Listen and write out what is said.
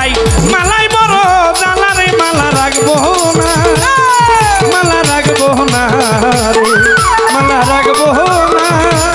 পাই মালাই বড় জালারে মালা রাখব না। মালা রাখব না মালা রাখব না।